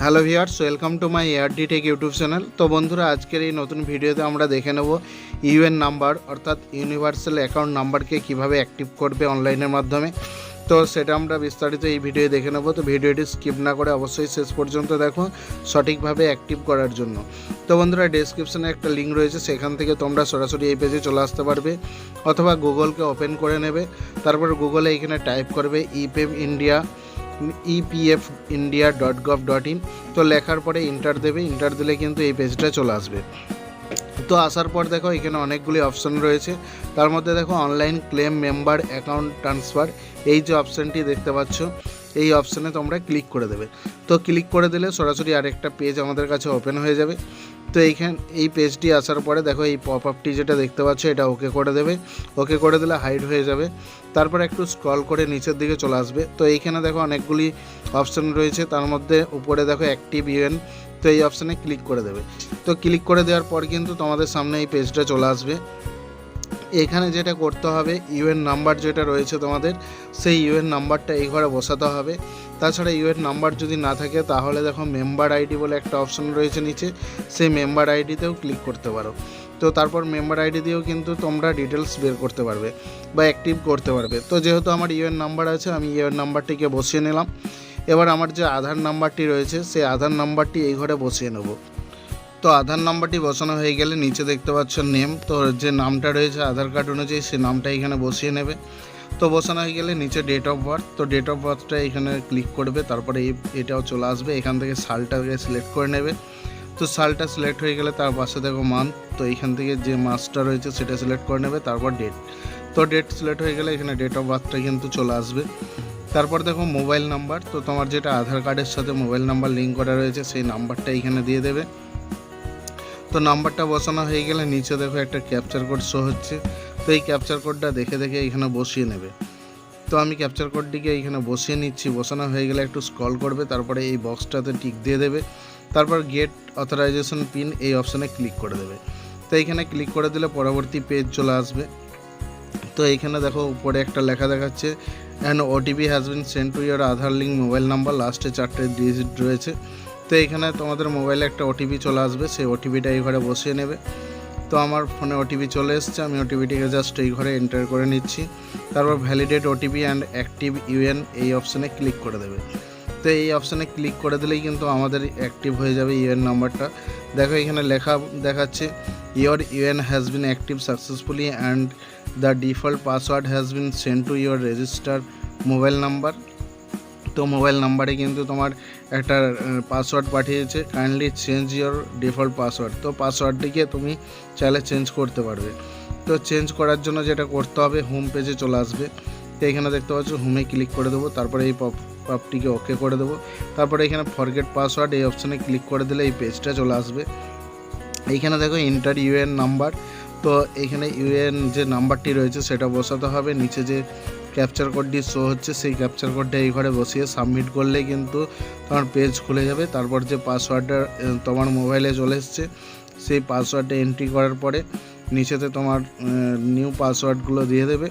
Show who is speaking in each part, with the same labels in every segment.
Speaker 1: Hello viewers, welcome to my এয়ারডি tech YouTube channel. তো বন্ধুরা, আজকের এই নতুন ভিডিওতে আমরা দেখে নেব ইউএন নাম্বার, অর্থাৎ ইউনিভার্সাল অ্যাকাউন্ট নাম্বারকে কীভাবে অ্যাক্টিভ করবে অনলাইনের মাধ্যমে। তো সেটা আমরা বিস্তারিত এই ভিডিও দেখে নেব। তো ভিডিওটি স্কিপ না করে অবশ্যই শেষ পর্যন্ত দেখো সঠিকভাবে অ্যাক্টিভ করার জন্য। তো বন্ধুরা, ডেসক্রিপশনে একটা লিঙ্ক রয়েছে, সেখান থেকে তোমরা সরাসরি এই পেজে চলে আসতে পারবে, অথবা গুগলকে ওপেন করে নেবে। তারপর গুগলে এখানে টাইপ করবে ইপেম India. EPF India dot gov dot in তো লেখার পরে ইন্টার দেবে। ইন্টার দিলে কিন্তু এই পেজটা চলে আসবে। তো আসার পর দেখো এখানে অনেকগুলি অপশন রয়েছে। তার মধ্যে দেখো online claim member account transfer এই যে অপশানটি দেখতে পাচ্ছ, এই অপশানে তোমরা ক্লিক করে দেবে। তো ক্লিক করে দিলে সরাসরি আরেকটা পেজ আমাদের কাছে ওপেন হয়ে যাবে। তো এইখান, এই পেজটি আসার পরে দেখো এই পপ আপটি যেটা দেখতে পাচ্ছ, এটা ওকে করে দেবে। ওকে করে দিলে হাইড হয়ে যাবে। তারপর একটু স্ক্রল করে নিচের দিকে চলে আসবে। তো এইখানে দেখো অনেকগুলি অপশান রয়েছে। তার মধ্যে উপরে দেখো অ্যাক্টিভ ইউএন তো এই অপশানে ক্লিক করে দেবে। তো ক্লিক করে দেওয়ার পর কিন্তু তোমাদের সামনে এই পেজটা চলে আসবে। এখানে যেটা করতে হবে ইউএন নাম্বার যেটা রয়েছে তোমাদের, সেই ইউএন নাম্বারটা এই ঘরে বসাতে হবে। তাছাড়া ইউএন নাম্বার যদি না থাকে, তাহলে দেখো মেম্বার আইডি বলে একটা অপশন রয়েছে নিচে, সেই মেম্বার আইডিতেও ক্লিক করতে পারো। তো তারপর মেম্বার আইডি দিয়েও কিন্তু তোমরা ডিটেলস বের করতে পারবে বা অ্যাক্টিভ করতে পারবে। তো যেহেতু আমার ইউএন নাম্বার আছে, আমি ইউএন নাম্বারটিকে বসিয়ে নিলাম। এবার আমার যে আধার নাম্বারটি রয়েছে, সেই আধার নাম্বারটি এই ঘরে বসিয়ে নেব। তো আধার নাম্বারটি বসানো হয়ে গেলে নিচে দেখতে পাচ্ছ নেম। তো যে নামটা রয়েছে আধার কার্ড অনুযায়ী সেই নামটা এখানে বসিয়ে নেবে। তো বসানো হয়ে গেলে নিচে ডেট অফ বার্থ তো ডেট অফ বার্থটা এখানে ক্লিক করবে, তারপরে এটাও চলে আসবে। এখান থেকে সালটাকে সিলেক্ট করে নেবে। তো সালটা সিলেক্ট হয়ে গেলে তার পাশে দেখো মান্থ তো এখান থেকে যে মাসটা রয়েছে সেটা সিলেক্ট করে নেবে, তারপর ডেট তো ডেট সিলেক্ট হয়ে গেলে এখানে ডেট অফ বার্থটা কিন্তু চলে আসবে। তারপর দেখো মোবাইল নাম্বার তো তোমার যেটা আধার কার্ডের সাথে মোবাইল নাম্বার লিঙ্ক করা রয়েছে, সেই নাম্বারটা এখানে দিয়ে দেবে। তো নাম্বারটা বসানো হয়ে গেলে নিচে দেখো একটা ক্যাপচার কোড শো হচ্ছে। তো এই ক্যাপচার কোডটা দেখে দেখে এখানে বসিয়ে নেবে। তো আমি ক্যাপচার কোডটিকে এখানে বসিয়ে নিচ্ছি। বসানো হয়ে গেলে একটু স্ক্রল করবে, তারপরে এই বক্সটাতে টিক দিয়ে দেবে। তারপর গেট অথরাইজেশন পিন এই অপশানে ক্লিক করে দেবে। তো এইখানে ক্লিক করে দিলে পরবর্তী পেজ চলে আসবে। তো এইখানে দেখো উপরে একটা লেখা দেখাচ্ছে and OTP has been send to your Aadhaar link mobile number লাস্টে চারটে ডিজিট রয়েছে। তো এখানে তোমাদের মোবাইলে একটা ওটিপি চলে আসবে, সেই ওটিপিটা এই ঘরে বসিয়ে নেবে। তো আমার ফোনে ওটিপি চলে এসছে, আমি ওটিপিটিকে জাস্ট এই ঘরে এন্টার করে নিচ্ছি। তারপর validate OTP and active UN এই অপশানে ক্লিক করে দেবে। তো এই অপশানে ক্লিক করে দিলেই কিন্তু আমাদের অ্যাক্টিভ হয়ে যাবে ইউএন নাম্বারটা দেখো এখানে লেখা, দেখাচ্ছে your UN has been active successfully and the default password has been send to your register mobile number তো মোবাইল নাম্বারে কিন্তু তোমার একটা পাসওয়ার্ড পাঠিয়েছে। Kindly change your default password তো পাসওয়ার্ডটিকে তুমি চাইলে চেঞ্জ করতে পারবে। তো চেঞ্জ করার জন্য যেটা করতে হবে হোম পেজে চলে আসবে। তো এখানে দেখতে পাচ্ছ হোমে ক্লিক করে দেবো। তারপরে এই পপ আপটিকে ওকে করে দেবো। তারপরে এখানে ফরগেট পাসওয়ার্ড এই অপশানে ক্লিক করে দিলে এই পেজটা চলে আসবে। এইখানে দেখো ইন্টার ইউএন নাম্বার তো এইখানে ইউএন যে নাম্বারটি রয়েছে, সেটা বসাতে হবে। নিচে যে ক্যাপচার কোডটি শো হচ্ছে, সেই ক্যাপচার কোডটা এই ঘরে বসিয়ে সাবমিট করলে কিন্তু তোমার পেজ খুলে যাবে। তারপর যে পাসওয়ার্ডটা তোমার মোবাইলে চলে এসছে, সেই পাসওয়ার্ডটা এন্ট্রি করার পরে নিচেতে তোমার নিউ পাসওয়ার্ডগুলো দিয়ে দেবে।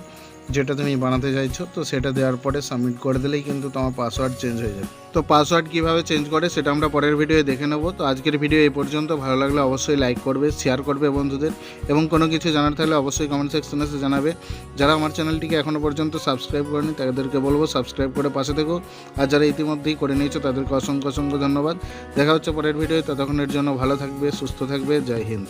Speaker 1: যেটা তুমি বানাতে চাইছো, তো সেটা দেওয়ার পরে সাবমিট করে দিলেই কিন্তু তোমার পাসওয়ার্ড চেঞ্জ হয়ে যাবে। তো পাসওয়ার্ড কীভাবে চেঞ্জ করে সেটা আমরা পরের ভিডিওয়ে দেখে নেব। তো আজকের ভিডিও এই পর্যন্ত। ভালো লাগলে অবশ্যই লাইক করবে শেয়ার করবে বন্ধুদের। এবং কোনো কিছু জানার থাকলে অবশ্যই কমেন্ট সেকশনে এসে জানাবে। যারা আমার চ্যানেলটিকে এখনও পর্যন্ত সাবস্ক্রাইব করেনি, তাদেরকে বলব সাবস্ক্রাইব করে পাশে থেকো। আর যারা ইতিমধ্যেই করে নিয়েছো, তাদেরকে অসংখ্য অসংখ্য ধন্যবাদ। দেখা হচ্ছে পরের ভিডিও ততক্ষণের জন্য ভালো থাকবে, সুস্থ থাকবে। জয় হিন্দ।